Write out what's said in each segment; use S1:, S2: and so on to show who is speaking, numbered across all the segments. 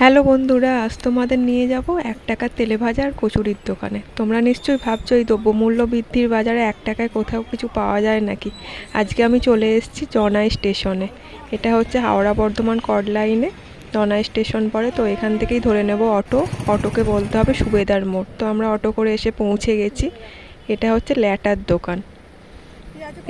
S1: Hello বন্ধুরা, আজ তোমাদের নিয়ে যাব এক টাকার তেলে ভাজা আর কচুরির দোকানে। তোমরা নিশ্চয়ই ভাবছ এই দ্রব্যমূল্য বৃদ্ধির বাজারে এক টাকায় কোথাও কিছু পাওয়া যায় নাকি? আজকে আমি চলে এসেছি জনাই স্টেশনে। এটা হচ্ছে হাওড়া বর্ধমান কড লাইনে। জনাই স্টেশন পড়ে তো এখান থেকেই ধরে নেব অটো। অটোকে বলতে হবে সুবেদার মোড়। তো আমরা অটো করে এসে পৌঁছে গেছি। এটা হচ্ছে ল্যাটার দোকান।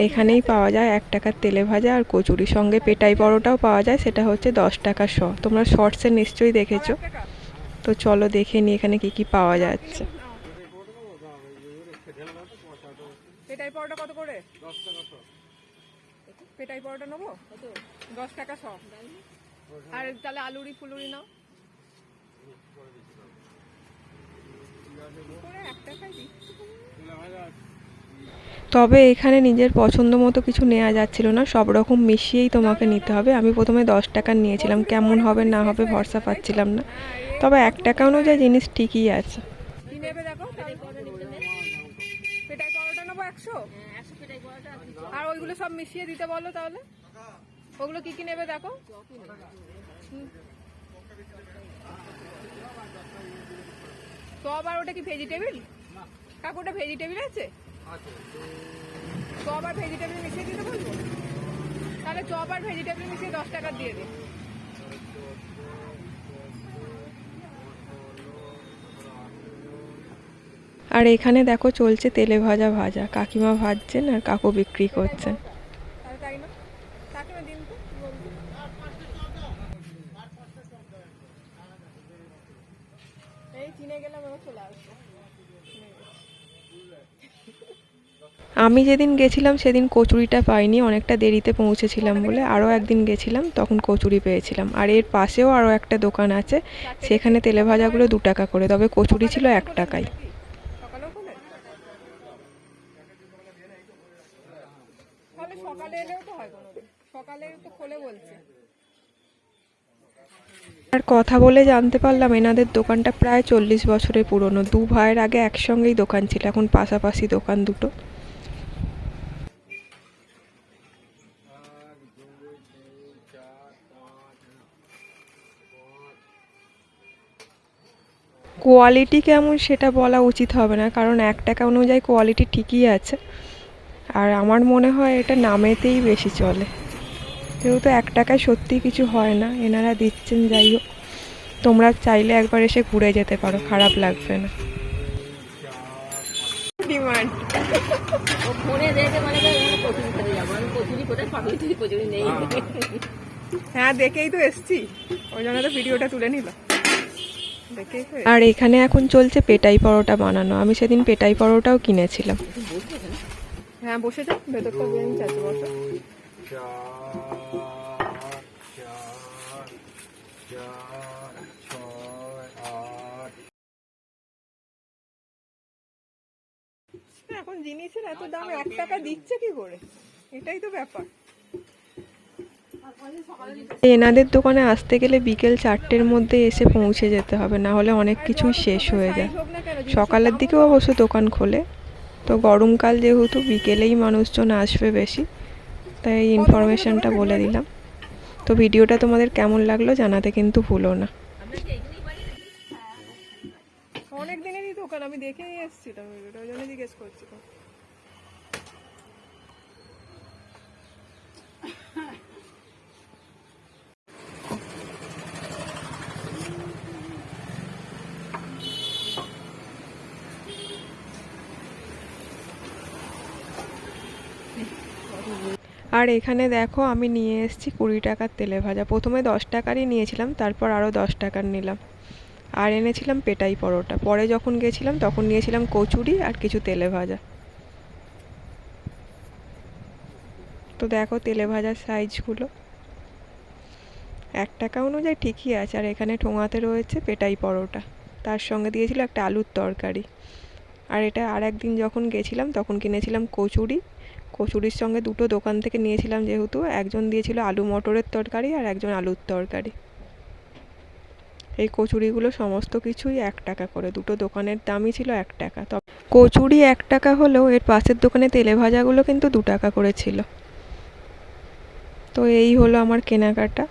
S1: এখানেই পাওয়া যায় এক টাকার তেলে ভাজা আর কচুরি সঙ্গে পেটাই পরোটাও পাওয়া যায় সেটা হচ্ছে দশ টাকা শ। তোমরা শর্টসে নিশ্চয়ই দেখেছ। তো চলো দেখে নিই এখানে কি কি পাওয়া যাচ্ছে।
S2: পেটাই পরোটা কত করে? পেটাই পরোটা নেব? দশ টাকা সব আর তাহলে আলুরি ফুলুরি নাও। কি করে? এক টাকায় দিচ্ছি।
S1: তবে এখানে নিজের পছন্দ মতো কিছু নেওয়া যাচ্ছিল না, সব রকম মিশিয়েই তোমাকে নিতে হবে। আমি প্রথমে দশ টাকার নিয়েছিলাম, কেমন হবে না হবে ভরসা পাচ্ছিলাম না। তবে এক টাকা অনুযায়ী জিনিস ঠিকই আছে।
S2: আর ওইগুলো সব মিশিয়ে দিতে বলো তাহলে। ওগুলো কি কি নেবে দেখো। চপ আর ওটা কি ভেজিটেবিল? কাকু, ওটা ভেজিটেবিল আছে? চপ আর ভেজিটেবিল মিশিয়ে দিতে বলব? তাহলে চপ আর ভেজিটেবিল মিশিয়ে দশ টাকা দিয়ে দে।
S1: আর এখানে দেখো চলছে তেলে ভাজা ভাজা। কাকিমা ভাজছেন আর কাকু বিক্রি করছেন?
S2: এই চিনে গেলাম এবার চলে আসব।
S1: আমি যেদিন গেছিলাম সেদিন কচুরিটা পাইনি অনেকটা দেরিতে পৌঁছেছিলাম বলে। আরও একদিন গেছিলাম তখন কচুরি পেয়েছিলাম। আর এর পাশেও আরও একটা দোকান আছে সেখানে তেলে ভাজাগুলো দু টাকা করে তবে কচুরি ছিল এক টাকায়।
S2: সকালেও খোলে তাহলে সকালে এলেও তো হয় সকালে তো খোলে বলছে।
S1: আর কথা বলে জানতে পারলাম এনাদের দোকানটা প্রায় চল্লিশ বছরের পুরনো। দু ভাইয়ের আগে একসঙ্গেই দোকান ছিল এখন পাশাপাশি দোকান দুটো। কোয়ালিটি কেমন সেটা বলা উচিত হবে না কারণ এক টাকা অনুযায়ী কোয়ালিটি ঠিকই আছে। আর আমার মনে হয় এটা নামেতেই বেশি চলে। যেহেতু এক টাকায় সত্যি কিছু হয় না এনারা দিচ্ছেন যাই হোক। তোমরা চাইলে একবার এসে ঘুরে যেতে পারো খারাপ লাগবে না।
S2: ডিমান্ড
S3: ফোনে দেখে মানে কচুরি খেতে যাব আমি কচুরি কোথায় পাবি? তুই কচুরি নেই।
S2: হ্যাঁ দেখেই তো এসছি। ওই জন্য তো ভিডিওটা তুলে নিলাম
S1: আর এখানে এখন চলছে পেটাই পরোটা বানানো। আমি সেদিন পেটাই পরোটাও কিনেছিলাম।
S2: হ্যাঁ বসে যাও ভেতরটা বেঞ্চ আছে বসো এখন জিনিসের এত দাম, এক টাকা দিচ্ছে কি করে? এটাই তো ব্যাপার।
S1: এনাদের দোকানে আসতে গেলে বিকেল চারটের মধ্যে এসে পৌঁছে যেতে হবে, না হলে অনেক কিছুই শেষ হয়ে যায়। সকালের দিকেও অবশ্য দোকান খোলে। তো গরমকাল যেহেতু, বিকেলেই মানুষজন আসবে বেশি, তাই এই ইনফরমেশনটা বলে দিলাম। তো ভিডিওটা তোমাদের কেমন লাগল জানাতে কিন্তু ভুলো না।
S2: অনেক দিনেরই দোকান, আমি দেখেই এসেছিলাম ভিডিওটা ওই জিজ্ঞেস
S1: আর এখানে দেখো আমি নিয়ে এসেছি কুড়ি টাকার তেলে ভাজা। প্রথমে দশ টাকারই নিয়েছিলাম, তারপর আরও দশ টাকার নিলাম। আর এনেছিলাম পেটাই পরোটা। পরে যখন গেছিলাম, তখন নিয়েছিলাম কচুরি আর কিছু তেলে ভাজা। তো দেখো তেলে ভাজার সাইজগুলো। এক টাকা অনুযায়ী ঠিকই আছে, আর এখানে ঠোঙাতে রয়েছে পেটাই পরোটা। তার সঙ্গে দিয়েছিল একটা আলুর তরকারি। আর এটা আর একদিন যখন গেছিলাম, তখন কিনেছিলাম কচুরি কচুরির সঙ্গে দুটো দোকান থেকে নিয়েছিলাম যেহেতু। একজন দিয়েছিল আলু মটরের তরকারি আর একজন আলুর তরকারি। এই কচুরিগুলো সমস্ত কিছুই এক টাকা করে। দুটো দোকানের দামই ছিল এক টাকা। তবে কচুরি এক টাকা হলেও এর পাশের দোকানে তেলে ভাজাগুলো কিন্তু দু টাকা করে ছিল। তো এই হলো আমার কেনাকাটা।